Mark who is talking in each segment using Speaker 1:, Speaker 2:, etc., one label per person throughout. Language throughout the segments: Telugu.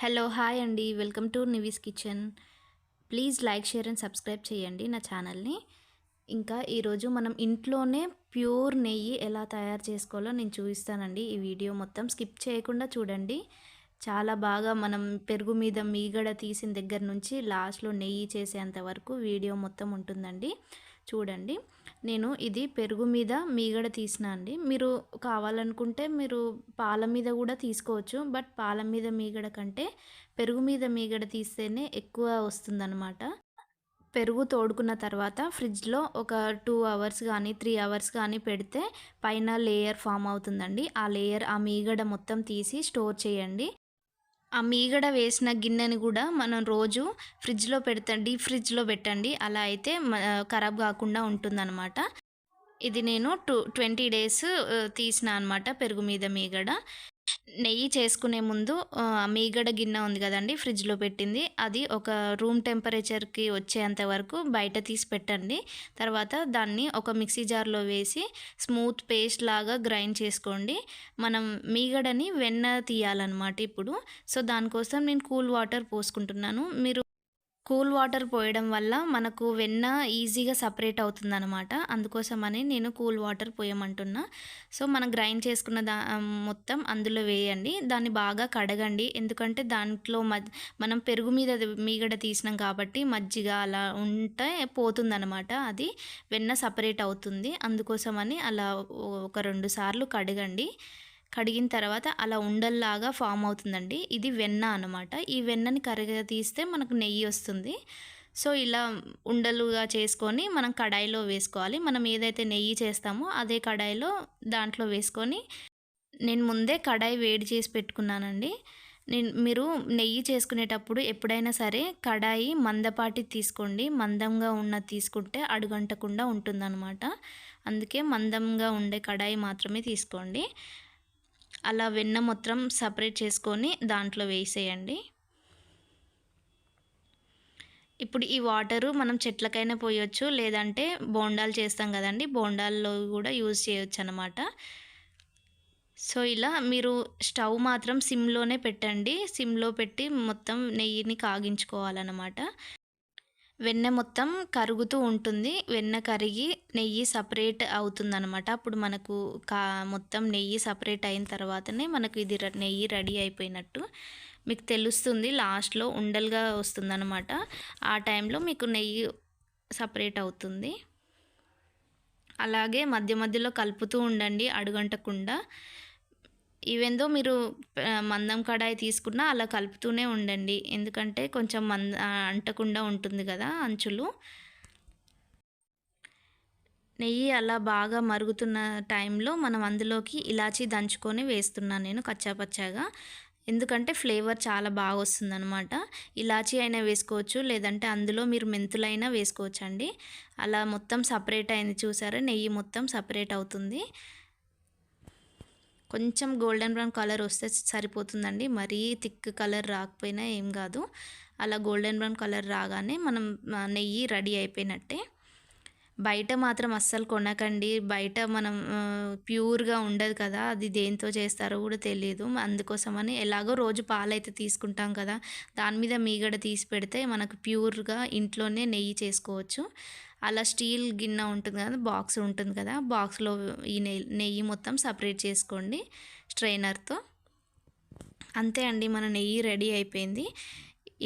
Speaker 1: హలో హాయ్ అండి. Welcome to Nivi's kitchen. Please like share and subscribe చేయండి నా ఛానల్ని. ఇంకా ఈరోజు మనం ఇంట్లోనే ప్యూర్ నెయ్యి ఎలా తయారు చేసుకోవాలో నేను చూపిస్తానండి. ఈ వీడియో మొత్తం స్కిప్ చేయకుండా చూడండి. చాలా బాగా మనం పెరుగు మీద మీగడ తీసిన దగ్గర నుంచి లాస్ట్లో నెయ్యి చేసేంత వరకు వీడియో మొత్తం ఉంటుందండి. చూడండి. నేను ఇది పెరుగు మీద మీగడ తీసిన అండి. మీరు కావాలనుకుంటే మీరు పాల మీద కూడా తీసుకోవచ్చు. బట్ పాల మీద మీగడ కంటే పెరుగు మీద మీగడ తీస్తేనే ఎక్కువ వస్తుందన్నమాట. పెరుగు తోడుకున్న తర్వాత ఫ్రిడ్జ్లో ఒక టూ అవర్స్ కానీ త్రీ అవర్స్ కానీ పెడితే పైన లేయర్ ఫామ్ అవుతుందండి. ఆ లేయర్ ఆ మీగడ మొత్తం తీసి స్టోర్ చేయండి. ఆ మీగడ వేసిన గిన్నెని కూడా మనం రోజు ఫ్రిడ్జ్లో పెడతా డీప్ ఫ్రిడ్జ్లో పెట్టండి. అలా అయితే ఖరాబ్ కాకుండా ఉంటుందన్నమాట. ఇది నేను టూ ట్వంటీ డేస్ తీసిన అనమాట పెరుగు మీద మీగడ. నెయ్యి చేసుకునే ముందు మీగడ గిన్నె ఉంది కదండి ఫ్రిడ్జ్లో పెట్టింది. అది ఒక రూమ్ టెంపరేచర్కి వచ్చేంత వరకు బయట తీసి పెట్టండి. తర్వాత దాన్ని ఒక మిక్సీ జార్లో వేసి స్మూత్ పేస్ట్ లాగా గ్రైండ్ చేసుకోండి. మనం మీగడని వెన్న తీయాలన్నమాట ఇప్పుడు. సో దానికోసం నేను కూల్ వాటర్ పోసుకుంటున్నాను. మీరు కూల్ వాటర్ పోయడం వల్ల మనకు వెన్న ఈజీగా సపరేట్ అవుతుందన్నమాట. అందుకోసమని నేను కూల్ వాటర్ పోయమంటున్నా. సో మనం గ్రైండ్ చేసుకున్న దా మొత్తం అందులో వేయండి. దాన్ని బాగా కడగండి. ఎందుకంటే దాంట్లో మనం పెరుగు మీద మీగడ తీసినాం కాబట్టి మజ్జిగ అలా ఉంటే పోతుందనమాట అది. వెన్న సపరేట్ అవుతుంది. అందుకోసమని అలా ఒక రెండు సార్లు కడగండి. కడిగిన తర్వాత అలా ఉండల్లాగా ఫామ్ అవుతుందండి. ఇది వెన్న అనమాట ఈ వెన్నని కరిగా తీస్తే మనకు నెయ్యి వస్తుంది. సో ఇలా ఉండలుగా చేసుకొని మనం కడాయిలో వేసుకోవాలి. మనం ఏదైతే నెయ్యి చేస్తామో అదే కడాయిలో దాంట్లో వేసుకొని నేను ముందే కడాయి వేడి చేసి పెట్టుకున్నానండి. నేను మీరు నెయ్యి చేసుకునేటప్పుడు ఎప్పుడైనా సరే కడాయి మందపాటి తీసుకోండి. మందంగా ఉన్న తీసుకుంటే అడుగంటకుండా ఉంటుందన్నమాట. అందుకే మందంగా ఉండే కడాయి మాత్రమే తీసుకోండి. అలా వెన్న మొత్తం సపరేట్ చేసుకొని దాంట్లో వేసేయండి. ఇప్పుడు ఈ వాటరు మనం చెట్లకైనా పోయొచ్చు లేదంటే బోండాలు చేస్తాం కదండి బోండాల్లో కూడా యూజ్ చేయొచ్చు అనమాట సో ఇలా మీరు స్టవ్ మాత్రం సిమ్లోనే పెట్టండి సిమ్లో పెట్టి మొత్తం నెయ్యిని కాగించుకోవాలన్నమాట. వెన్న మొత్తం కరుగుతూ ఉంటుంది. వెన్న కరిగి నెయ్యి సపరేట్ అవుతుందనమాట అప్పుడు మనకు కా మొత్తం నెయ్యి సపరేట్ అయిన తర్వాతనే మనకు ఇది నెయ్యి రెడీ అయిపోయినట్టు మీకు తెలుస్తుంది. లాస్ట్లో ఉండలుగా వస్తుందన్నమాట. ఆ టైంలో మీకు నెయ్యి సపరేట్ అవుతుంది. అలాగే మధ్య మధ్యలో కలుపుతూ ఉండండి అడుగంటకుండా. ఈవెందో మీరు మందం కడాయి తీసుకున్నా అలా కలుపుతూనే ఉండండి. ఎందుకంటే కొంచెం మంద అంటకుండా ఉంటుంది కదా అంచులు. నెయ్యి అలా బాగా మరుగుతున్న టైంలో మనం అందులోకి ఇలాచీ దంచుకొని వేస్తున్నాను నేను కచ్చాపచ్చాగా ఎందుకంటే ఫ్లేవర్ చాలా బాగా వస్తుంది అనమాట ఇలాచీ అయినా వేసుకోవచ్చు లేదంటే అందులో మీరు మెంతులైనా వేసుకోవచ్చు అండి అలా మొత్తం సపరేట్ అయింది చూసారా? నెయ్యి మొత్తం సపరేట్ అవుతుంది. కొంచెం గోల్డెన్ బ్రౌన్ కలర్ వస్తే సరిపోతుందండి. మరీ థిక్ కలర్ రాకపోయినా ఏం కాదు. అలా గోల్డెన్ బ్రౌన్ కలర్ రాగానే మనం నెయ్యి రెడీ అయిపోయినట్టే. బయట మాత్రం అస్సలు కొనకండి. బయట మనం ప్యూర్గా ఉండదు కదా. అది దేంతో చేస్తారో కూడా తెలియదు అందుకోసమని ఎలాగో రోజు పాలైతే తీసుకుంటాం కదా. దాని మీద మీగడ తీసి పెడితే మనకు ప్యూర్గా ఇంట్లోనే నెయ్యి చేసుకోవచ్చు. అలా స్టీల్ గిన్నె ఉంటుంది కదా బాక్స్ ఉంటుంది కదా బాక్స్లో ఈ నెయ్యి నెయ్యి మొత్తం సపరేట్ చేసుకోండి స్ట్రైనర్తో. అంతే అండి మన నెయ్యి రెడీ అయిపోయింది.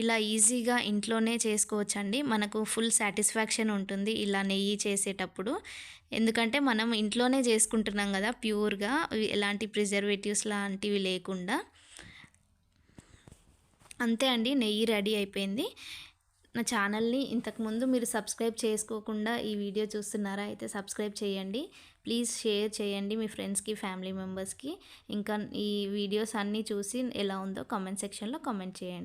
Speaker 1: ఇలా ఈజీగా ఇంట్లోనే చేసుకోవచ్చండి. మనకు ఫుల్ సాటిస్ఫాక్షన్ ఉంటుంది ఇలా నెయ్యి చేసేటప్పుడు. ఎందుకంటే మనం ఇంట్లోనే చేసుకుంటున్నాం కదా ప్యూర్గా ఎలాంటి ప్రిజర్వేటివ్స్ లాంటివి లేకుండా. అంతే అండి నెయ్యి రెడీ అయిపోయింది. నా ఛానల్ని ఇంతకుముందు మీరు సబ్స్క్రైబ్ చేసుకోకుండా ఈ వీడియో చూస్తున్నారా అయితే సబ్స్క్రైబ్ చేయండి. ప్లీజ్ షేర్ చేయండి మీ ఫ్రెండ్స్కి ఫ్యామిలీ మెంబర్స్కి. ఇంకా ఈ వీడియోస్ అన్నీ చూసి ఎలా ఉందో కామెంట్ సెక్షన్లో కామెంట్ చేయండి.